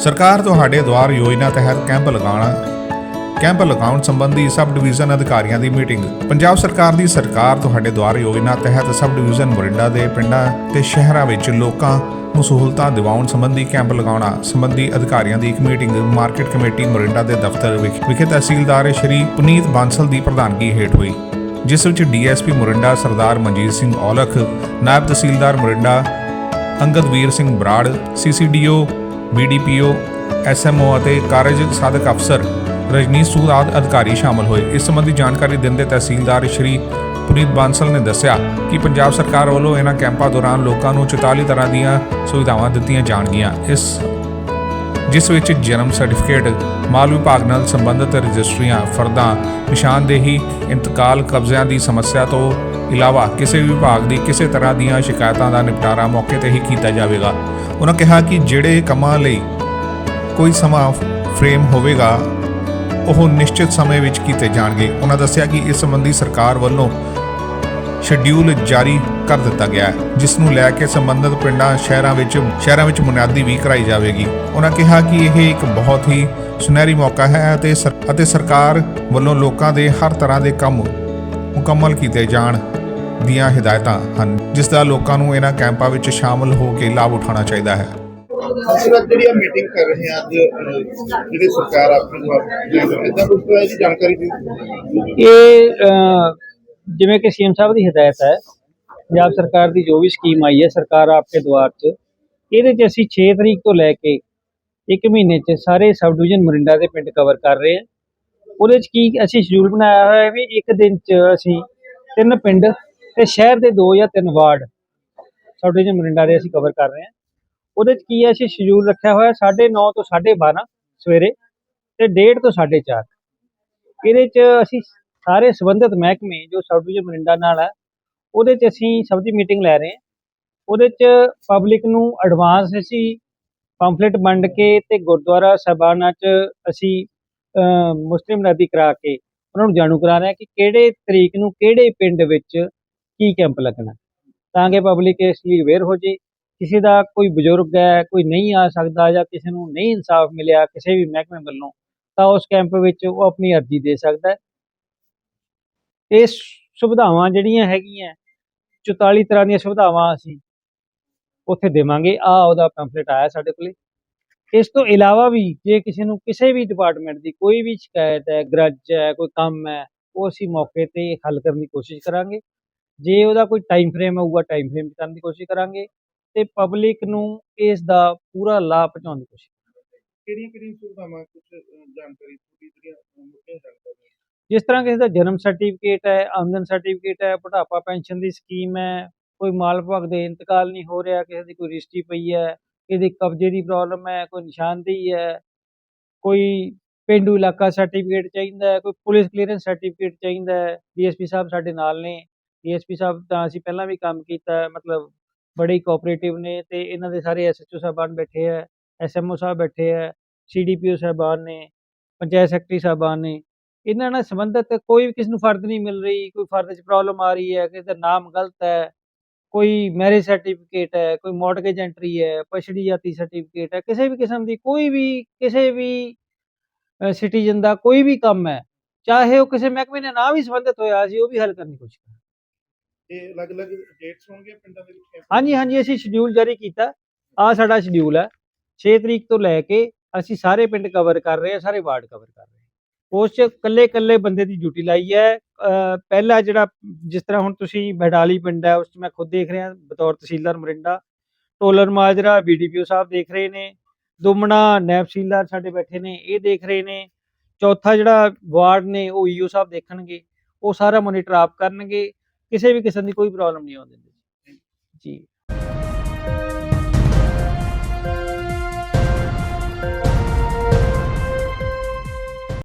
ਸਰਕਾਰ ਤੁਹਾਡੇ ਦੁਆਰ ਯੋਜਨਾ ਤਹਿਤ ਕੈਂਪ ਲਗਾਉਣਾ, ਕੈਂਪ ਲਗਾਉਣ ਸੰਬੰਧੀ ਸਬ ਡਿਵੀਜ਼ਨ ਅਧਿਕਾਰੀਆਂ ਦੀ ਮੀਟਿੰਗ। ਪੰਜਾਬ ਸਰਕਾਰ ਦੀ ਸਰਕਾਰ ਤੁਹਾਡੇ ਦੁਆਰ ਯੋਜਨਾ ਤਹਿਤ ਸਬ ਡਿਵੀਜ਼ਨ ਮੋਰਿੰਡਾ ਦੇ ਪਿੰਡਾਂ ਤੇ ਸ਼ਹਿਰਾਂ ਵਿੱਚ ਲੋਕਾਂ ਨੂੰ ਸਹੂਲਤਾਂ ਦਿਵਾਉਣ ਸੰਬੰਧੀ ਕੈਂਪ ਲਗਾਉਣਾ, ਸੰਬੰਧੀ ਅਧਿਕਾਰੀਆਂ ਦੀ ਇੱਕ ਮੀਟਿੰਗ ਮਾਰਕੀਟ ਕਮੇਟੀ ਮੋਰਿੰਡਾ ਦੇ ਦਫ਼ਤਰ ਵਿਖ- ਵਿਖੇ ਤਹਿਸੀਲਦਾਰ ਸ਼੍ਰੀ ਪੁਨੀਤ ਬਾਂਸਲ ਦੀ ਪ੍ਰਧਾਨਗੀ ਹੇਠ ਹੋਈ, ਜਿਸ ਵਿੱਚ ਡੀਐਸਪੀ ਮੋਰਿੰਡਾ ਸਰਦਾਰ ਮਨਜੀਤ ਸਿੰਘ ਔਲਖ, ਨਾਇਬ ਤਹਿਸੀਲਦਾਰ Morinda Angadveer Singh Brar, CCDO BDPO SMO ਅਤੇ ਕਾਰਜ ਸਾਧਕ ਅਫਸਰ ਰਜਨੀਤ ਸੂਦ ਆਦਿ ਅਧਿਕਾਰੀ ਸ਼ਾਮਲ ਹੋਏ। ਇਸ ਸੰਬੰਧੀ ਜਾਣਕਾਰੀ ਦਿੰਦੇ ਤਹਿਸੀਲਦਾਰ ਸ਼੍ਰੀ ਪੁਨੀਤ ਬਾਂਸਲ ਨੇ ਦੱਸਿਆ ਕਿ ਪੰਜਾਬ ਸਰਕਾਰ ਵੱਲੋਂ ਇਹਨਾਂ ਕੈਂਪਾਂ ਦੌਰਾਨ ਲੋਕਾਂ ਨੂੰ 44 ਤਰ੍ਹਾਂ ਦੀਆਂ ਸੁਵਿਧਾਵਾਂ ਦਿੱਤੀਆਂ ਜਾਣਗੀਆਂ। ਇਸ, ਜਿਸ ਵਿੱਚ ਜਨਮ ਸਰਟੀਫਿਕੇਟ, ਮਾਲ ਵਿਭਾਗ ਨਾਲ ਸੰਬੰਧਿਤ ਰਜਿਸਟਰੀਆਂ, ਫਰਦਾਂ, ਨਿਸ਼ਾਨਦੇਹੀ, ਇੰਤਕਾਲ ਕਬਜ਼ਿਆਂ ਦੀ ਸਮੱਸਿਆ ਤੋਂ ਇਲਾਵਾ ਕਿਸੇ ਵੀ ਵਿਭਾਗ ਦੀ ਕਿਸੇ ਤਰ੍ਹਾਂ ਦੀਆਂ ਸ਼ਿਕਾਇਤਾਂ ਦਾ ਨਿਪਟਾਰਾ ਮੌਕੇ ਤੇ ਹੀ ਕੀਤਾ ਜਾਵੇਗਾ। ਉਹਨਾਂ ਕਿਹਾ ਕਿ ਜਿਹੜੇ ਕੰਮਾਂ ਲਈ ਕੋਈ ਸਮਾਂ ਫਰੇਮ ਹੋਵੇਗਾ, ਉਹ ਨਿਸ਼ਚਿਤ ਸਮੇਂ ਵਿੱਚ ਕੀਤੇ ਜਾਣਗੇ। ਉਹਨਾਂ ਦੱਸਿਆ ਕਿ ਇਸ ਸੰਬੰਧੀ ਸਰਕਾਰ ਵੱਲੋਂ ਸ਼ਡਿਊਲ ਜਾਰੀ ਕਰ ਦਿੱਤਾ ਗਿਆ ਹੈ, ਜਿਸ ਨੂੰ ਲੈ ਕੇ ਸੰਬੰਧਿਤ ਪਿੰਡਾਂ, ਸ਼ਹਿਰਾਂ ਵਿੱਚ ਸ਼ਹਿਰਾਂ ਵਿੱਚ ਬੁਨਿਆਦੀ ਵੀ ਕਰਾਈ ਜਾਵੇਗੀ। ਉਹਨਾਂ ਕਿਹਾ ਕਿ ਇਹ ਇੱਕ ਬਹੁਤ ਹੀ ਸੁਨਹਿਰੀ ਮੌਕਾ ਹੈ ਅਤੇ ਸਰ- ਅਤੇ ਸਰਕਾਰ ਵੱਲੋਂ ਲੋਕਾਂ ਦੇ ਹਰ ਤਰ੍ਹਾਂ ਦੇ ਕੰਮ ਮੁਕੰਮਲ ਕੀਤੇ ਜਾਣ। ਦੀਆਂ ਹਦਾਇਤਾਂ ਹਨ ਜਿਸ ਦਾ ਲੋਕਾਂ ਨੂੰ ਇਹਨਾਂ ਕੈਂਪਾਂ ਵਿੱਚ ਸ਼ਾਮਲ ਹੋ ਕੇ ਲਾਭ ਉਠਾਉਣਾ ਚਾਹੀਦਾ ਹੈ। ਅਸੀਂ ਅੱਜ ਜਿਹੜੀ ਆ ਮੀਟਿੰਗ ਕਰ ਰਹੇ ਹਾਂ ਅੱਜ ਜਿਹੜੀ ਸਰਕਾਰ ਆਪਣੇ ਦੁਆਰਾ ਇਦਾਂ ਕੁਝ ਤਾਂ ਇਹਦੀ ਜਾਣਕਾਰੀ ਦਿਓ। ਇਹ ਜਿਵੇਂ ਕਿ ਸੀਐਮ ਸਾਹਿਬ ਦੀ ਹਦਾਇਤ ਹੈ ਪੰਜਾਬ ਸਰਕਾਰ ਦੀ ਜੋ ਵੀ ਸਕੀਮ ਆਈ ਹੈ ਸਰਕਾਰ ਆਪਕੇ ਦੁਆਰ 'ਚ ਇਹਦੇ 'ਚ ਅਸੀਂ 6 ਤਰੀਕ ਤੋਂ ਲੈ ਕੇ ਇੱਕ ਮਹੀਨੇ 'ਚ ਸਾਰੇ ਸਬ ਡਿਵੀਜ਼ਨ ਮਰਿੰਡਾ ਦੇ ਪਿੰਡ ਕਵਰ ਕਰ ਰਹੇ ਹਾਂ। ਉਹਦੇ 'ਚ ਕੀ ਅਸੀਂ ਸ਼ਡਿਊਲ ਬਣਾਇਆ ਹੋਇਆ ਹੈ ਵੀ ਇੱਕ ਦਿਨ 'ਚ ਅਸੀਂ ਤਿੰਨ ਪਿੰਡ ਤੇ ਸ਼ਹਿਰ ਦੇ ਦੋ ਜਾਂ ਤਿੰਨ ਵਾਰਡ ਸਬ ਡਿਵੀਜ਼ਨ ਮਰਿੰਡਾ ਦੇ ਅਸੀਂ ਕਵਰ ਕਰ ਰਹੇ ਹਾਂ। ਉਹਦੇ 'ਚ ਕੀ ਹੈ, ਅਸੀਂ ਸ਼ਡਿਊਲ ਰੱਖਿਆ ਹੋਇਆ 9:30 ਤੋਂ 12:30 ਸਵੇਰੇ ਤੇ 1:30 ਤੋਂ 4:30 ਇਹਦੇ 'ਚ ਅਸੀਂ ਸਾਰੇ ਸੰਬੰਧਿਤ ਮਹਿਕਮੇ ਜੋ ਸਬ ਡਿਵੀਜ਼ਨ ਮਰਿੰਡਾ ਨਾਲ ਹੈ, ਉਹਦੇ 'ਚ ਅਸੀਂ ਸਭ ਦੀ ਮੀਟਿੰਗ ਲੈ ਰਹੇ ਹਾਂ। ਉਹਦੇ 'ਚ ਪਬਲਿਕ ਨੂੰ ਐਡਵਾਂਸ ਅਸੀਂ ਪੰਫਲੇਟ ਵੰਡ ਕੇ ਤੇ ਗੁਰਦੁਆਰਾ ਸਾਹਿਬਾਨਾਂ 'ਚ ਅਸੀਂ ਮੁਸਲਿਮ ਨਦੀ ਕਰਾ ਕੇ ਉਹਨਾਂ ਨੂੰ ਜਾਣੂ ਕਰਾ ਰਹੇ ਹਾਂ ਕਿ ਕਿਹੜੇ ਤਰੀਕ ਨੂੰ ਕਿਹੜੇ ਪਿੰਡ ਵਿੱਚ ਕੀ ਕੈਂਪ ਲੱਗਣਾ? ਤਾਂ ਕਿ ਪਬਲਿਕ ਇਸ ਲਈ ਅਵੇਅਰ ਹੋ ਜੇ ਕਿਸੇ ਦਾ ਕੋਈ ਬਜ਼ੁਰਗ ਹੈ, ਕੋਈ ਨਹੀਂ ਆ ਸਕਦਾ ਜਾਂ ਕਿਸੇ ਨੂੰ ਨਹੀਂ ਇਨਸਾਫ ਮਿਲਿਆ, ਕਿਸੇ ਵੀ ਮਹਿਕਮੇ ਵੱਲੋਂ, ਤਾਂ ਉਸ ਕੈਂਪ ਵਿੱਚ ਉਹ ਆਪਣੀ ਅਰਜ਼ੀ ਦੇ ਸਕਦਾ ਹੈ। ਇਹ ਸੁਵਿਧਾਵਾਂ ਜਿਹੜੀਆਂ ਹੈਗੀਆਂ 44 ਤਰ੍ਹਾਂ ਦੀਆਂ ਸੁਵਿਧਾਵਾਂ ਅਸੀਂ ਉੱਥੇ ਦੇਵਾਂਗੇ। ਆ ਉਹਦਾ ਪੈਂਫਲੇਟ ਆਇਆ ਸਾਡੇ ਕੋਲੇ। ਇਸ ਤੋਂ ਇਲਾਵਾ ਵੀ ਜੇ ਕਿਸੇ ਨੂੰ ਕਿਸੇ ਵੀ ਡਿਪਾਰਟਮੈਂਟ ਦੀ ਕੋਈ ਵੀ ਸ਼ਿਕਾਇਤ ਹੈ, ਗਰਜ ਹੈ, ਕੋਈ ਕੰਮ ਹੈ, ਉਹ ਅਸੀਂ ਮੌਕੇ ਤੇ ਹੱਲ ਕਰਨ ਦੀ ਕੋਸ਼ਿਸ਼ ਕਰਾਂਗੇ। ਜੇ ਉਹਦਾ ਕੋਈ ਟਾਈਮ ਫਰੇਮ ਹੋਊਗਾ ਟਾਈਮ ਫਰੇਮ ਕਰਨ ਦੀ ਕੋਸ਼ਿਸ਼ ਕਰਾਂਗੇ ਤੇ ਪਬਲਿਕ ਨੂੰ ਇਸ ਦਾ ਪੂਰਾ ਲਾਭ ਪਹੁੰਚਾਉਣ ਦੀ ਕੋਸ਼ਿਸ਼ ਕਿਹੜੀਆਂ ਕਿਹੜੀਆਂ ਸੁਵਿਧਾਵਾਂ ਕੁਝ ਜਾਣਕਾਰੀ ਪੂਰੀ ਜਿਹੜੀਆਂ ਮੁੱਢੀਆਂ ਜਾਣਕਾਰੀ ਜਿਸ ਤਰ੍ਹਾਂ ਕਿਸੇ ਦਾ ਜਨਮ ਸਰਟੀਫਿਕੇਟ ਹੈ ਆਮਦਨ ਸਰਟੀਫਿਕੇਟ ਹੈ ਬੁਢਾਪਾ ਪੈਨਸ਼ਨ ਦੀ ਸਕੀਮ ਹੈ ਕੋਈ ਮਾਲ ਵਿਭਾਗ ਦੇ ਇੰਤਕਾਲ ਨਹੀਂ ਹੋ ਰਿਹਾ ਕਿਸੇ ਦੀ ਕੋਈ ਰਜਿਸਟਰੀ ਪਈ ਹੈ ਕਿਸੇ ਦੀ ਕਬਜ਼ੇ ਦੀ ਪ੍ਰੋਬਲਮ ਹੈ ਕੋਈ ਨਿਸ਼ਾਨਦੇਹੀ ਹੈ ਕੋਈ ਪੇਂਡੂ ਇਲਾਕਾ ਸਰਟੀਫਿਕੇਟ ਚਾਹੀਦਾ ਹੈ ਕੋਈ ਪੁਲਿਸ ਕਲੀਅਰੈਂਸ ਸਰਟੀਫਿਕੇਟ ਚਾਹੀਦਾ ਹੈ ਡੀਐਸਪੀ ਸਾਹਿਬ ਸਾਡੇ ਨਾਲ ਨੇ। ਡੀਐਸਪੀ ਸਾਹਿਬ ਤਾਂ ਅਸੀਂ ਪਹਿਲਾਂ ਵੀ ਕੰਮ ਕੀਤਾ, ਮਤਲਬ ਬੜੇ ਕੋਆਪਰੇਟਿਵ ਨੇ ਤੇ ਇਹਨਾਂ ਦੇ ਸਾਰੇ ਐਸਐਚਓ ਸਾਹਿਬਾਨ ਬੈਠੇ ਹੈ ਐਸਐਮਓ ਸਾਹਿਬ ਬੈਠੇ ਹੈ ਸੀਡੀਪੀਓ ਸਾਹਿਬਾਨ ਨੇ, ਪੰਚਾਇਤ ਸੈਕਟਰੀ ਸਾਹਿਬਾਨ ਨੇ, ਇਹਨਾਂ ਨਾਲ ਸੰਬੰਧਿਤ ਕੋਈ ਵੀ ਕਿਸੇ ਨੂੰ ਫਰਦ ਨਹੀਂ ਮਿਲ ਰਹੀ, ਕੋਈ ਫਰਦ 'ਚ ਪ੍ਰੋਬਲਮ ਆ ਰਹੀ ਹੈ, ਕਿਸੇ ਦਾ ਨਾਮ ਗਲਤ ਹੈ, ਕੋਈ ਮੈਰਿਜ ਸਰਟੀਫਿਕੇਟ ਹੈ, ਕੋਈ ਮੌਰਟਗੇਜ ਐਂਟਰੀ ਹੈ, ਪਛੜੀ ਜਾਤੀ ਸਰਟੀਫਿਕੇਟ ਹੈ, ਕਿਸੇ ਵੀ ਕਿਸਮ ਦੀ ਕੋਈ ਵੀ, ਕਿਸੇ ਵੀ ਸਿਟੀਜ਼ਨ ਦਾ ਕੋਈ ਵੀ ਕੰਮ ਹੈ, ਚਾਹੇ ਉਹ ਕਿਸੇ ਮਹਿਕਮੇ ਨਾਲ ਨਾ ਵੀ ਸੰਬੰਧਿਤ ਹੋਇਆ ਸੀ ਉਹ ਵੀ ਹੱਲ ਕਰਨ ਦੀ ਕੋਸ਼ਿਸ਼ ਕਰਾਂਗੇ ਅਲੱਗ-ਅਲੱਗ ਡੇਟਸ ਹੋਣਗੀਆਂ ਪਿੰਡਾਂ ਦੇ ਵਿੱਚ ਹਾਂਜੀ ਹਾਂਜੀ, ਅਸੀਂ ਸ਼ਡਿਊਲ ਜਾਰੀ ਕੀਤਾ। ਆ ਸਾਡਾ ਸ਼ਡਿਊਲ ਹੈ। 6 ਤਰੀਕ ਤੋਂ ਲੈ ਕੇ ਅਸੀਂ ਸਾਰੇ ਪਿੰਡ ਕਵਰ ਕਰ ਰਹੇ ਹਾਂ, ਸਾਰੇ ਵਾਰਡ ਕਵਰ ਕਰ ਰਹੇ ਹਾਂ। ਉਸ ਚ ਕੱਲੇ ਕੱਲੇ ਬੰਦੇ ਦੀ ਡਿਊਟੀ ਲਾਈ ਹੈ। ਪਹਿਲਾ ਜਿਹੜਾ ਜਿਸ ਤਰ੍ਹਾਂ ਹੁਣ ਤੁਸੀਂ ਬਹਿਡਾਲੀ ਪਿੰਡ ਹੈ, ਉਸ ਚ ਮੈਂ ਖੁਦ ਦੇਖ ਰਿਹਾ, ਬਤੌਰ ਤਹਿਸੀਲਦਾਰ ਮਰਿੰਡਾ। ਟੋਲਰ ਮਾਜਰਾ ਬੀਡੀਪੀਓ ਸਾਹਿਬ ਦੇਖ ਰਹੇ ਨੇ। ਦੁਮਣਾ, ਨੈਬ ਸਾਡੇ ਬੈਠੇ ਨੇ, ਇਹ ਦੇਖ ਰਹੇ ਨੇ। ਚੌਥਾ ਜਿਹੜਾ ਵਾਰਡ ਨੇ, ਉਹ ਈਓ ਸਾਹਿਬ ਦੇਖਣਗੇ। ਉਹ ਸਾਰਾ ਮੋਨੀਟਰ ਆਪ ਕਰਨਗੇ। ਕਿਸੇ ਵੀ ਕਿਸਮ ਦੀ ਕੋਈ ਪ੍ਰੋਬਲਮ ਨਹੀਂ ਆਉਣ ਦਿੰਦੇ ਜੀ।